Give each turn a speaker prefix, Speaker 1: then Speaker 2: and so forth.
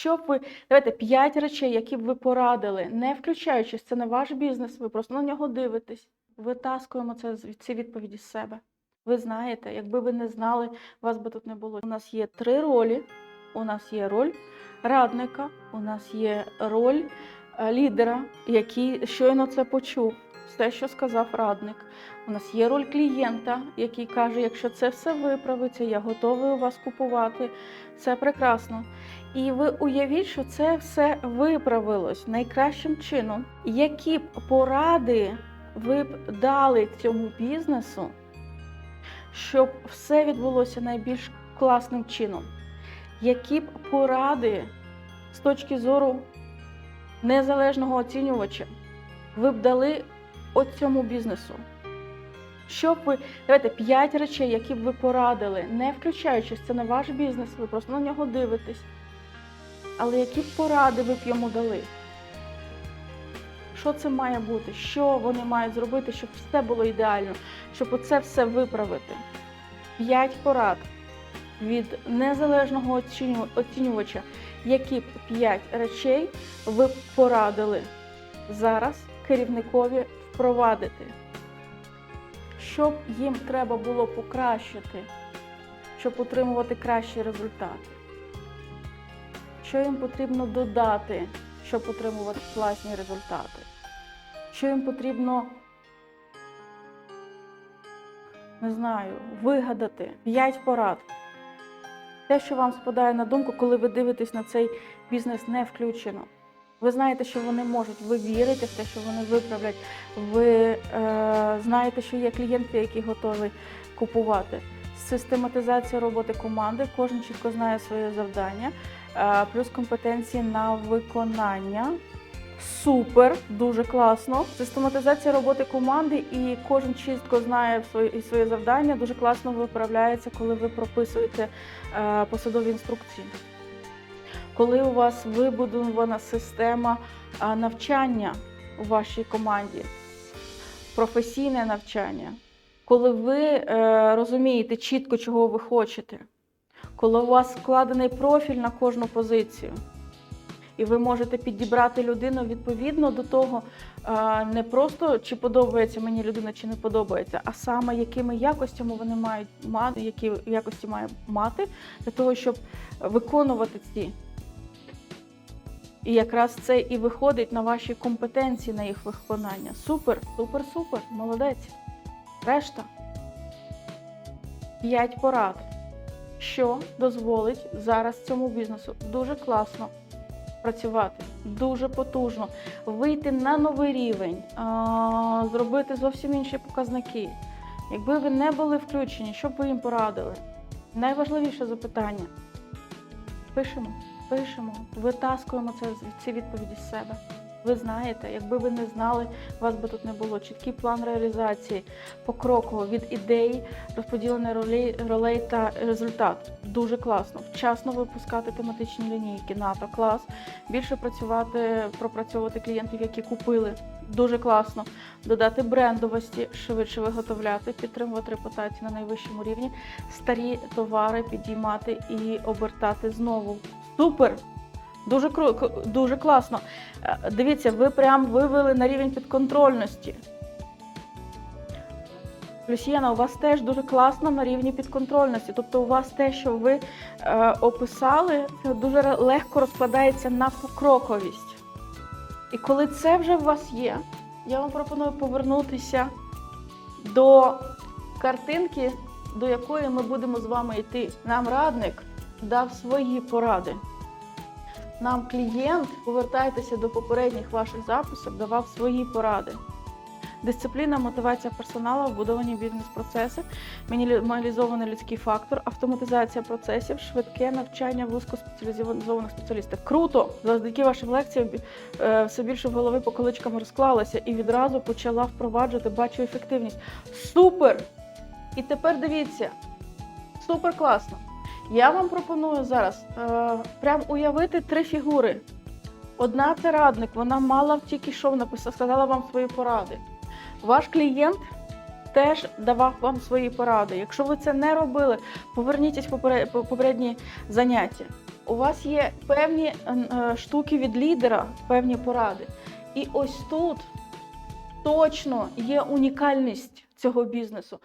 Speaker 1: Що б ви давайте п'ять речей, які б ви порадили, не включаючись, це не ваш бізнес, ви просто на нього дивитесь. Витаскуємо це ці відповіді з себе. Ви знаєте, якби ви не знали, вас би тут не було. У нас є три ролі. У нас є роль радника, у нас є роль е, лідера, який щойно це почув, все, що сказав радник. У нас є роль клієнта, який каже, якщо це все виправиться, я готовий у вас купувати. Це прекрасно. І ви уявіть, що це все виправилось найкращим чином. Які б поради ви б дали цьому бізнесу, щоб все відбулося найбільш класним чином? Які б поради з точки зору незалежного оцінювача ви б дали от цьому бізнесу? Що б ви давайте п'ять речей, які б ви порадили, не включаючись, це не ваш бізнес, ви просто на нього дивитесь. Але які б поради ви б йому дали? Що це має бути? Що вони мають зробити, щоб все було ідеально, щоб оце все виправити? П'ять порад від незалежного оцінювача, які б п'ять речей ви б порадили зараз керівникові впровадити? Що б їм треба було покращити, щоб отримувати кращі результати? Що їм потрібно додати, щоб отримувати класні результати? Що їм потрібно, не знаю, вигадати? П'ять порад. Те, що вам спадає на думку, коли ви дивитесь на цей бізнес не включено. Ви знаєте, що вони можуть, ви вірите в те, що вони виправлять. Ви е, знаєте, що є клієнти, які готові купувати. Систематизація роботи команди, кожен чітко знає своє завдання, е, плюс компетенції на виконання. Супер, дуже класно. Систематизація роботи команди, і кожен чітко знає своє, своє завдання. Дуже класно виправляється, коли ви прописуєте е, посадові інструкції. Коли у вас вибудована система навчання у вашій команді, професійне навчання, коли ви е, розумієте чітко, чого ви хочете, коли у вас складений профіль на кожну позицію, і ви можете підібрати людину відповідно до того, не просто чи подобається мені людина, чи не подобається, а саме якими якостями вони мають мати, які якості має мати для того, щоб виконувати ці. І якраз це і виходить на ваші компетенції на їх виконання. Супер, супер, супер, молодець. Решта. П'ять порад, що дозволить зараз цьому бізнесу дуже класно працювати, дуже потужно, вийти на новий рівень, зробити зовсім інші показники. Якби ви не були включені, що б ви їм порадили? Найважливіше запитання. Пишемо пишемо, витаскуємо це ці відповіді з себе. Ви знаєте, якби ви не знали, вас би тут не було. Чіткий план реалізації, покроково від ідеї, розподілених ролей, ролей та результат. Дуже класно. Вчасно випускати тематичні лінійки. НАТО клас. Більше працювати, пропрацьовувати клієнтів, які купили. Дуже класно. Додати брендовості, швидше виготовляти, підтримувати репутацію на найвищому рівні, старі товари підіймати і обертати знову. Супер! Дуже дуже класно. Е, Дивіться, ви прям вивели на рівень підконтрольності. Люсіяна, у вас теж дуже класно на рівні підконтрольності. Тобто у вас те, що ви е, описали, дуже легко розкладається на покроковість. І коли це вже у вас є, я вам пропоную повернутися до картинки, до якої ми будемо з вами йти. Нам радник дав свої поради. Нам клієнт, повертайтеся до попередніх ваших записів, давав свої поради. Дисципліна, мотивація персоналу, вбудовані бізнес-процеси, мінімалізований людський фактор, автоматизація процесів, швидке навчання вузькоспеціалізованих спеціалістів. Круто! Завдяки вашим лекціям е, все більше в голови по количкам розклалося і відразу почала впроваджувати, бачу ефективність. Супер! І тепер дивіться, супер класно. Я вам пропоную зараз е, прям уявити три фігури. Одна це радник, вона мала тільки що написала, сказала вам свої поради. Ваш клієнт теж давав вам свої поради. Якщо ви це не робили, поверніться в по- попередні заняття. У вас є певні е, е, штуки від лідера, певні поради. І ось тут точно є унікальність цього бізнесу.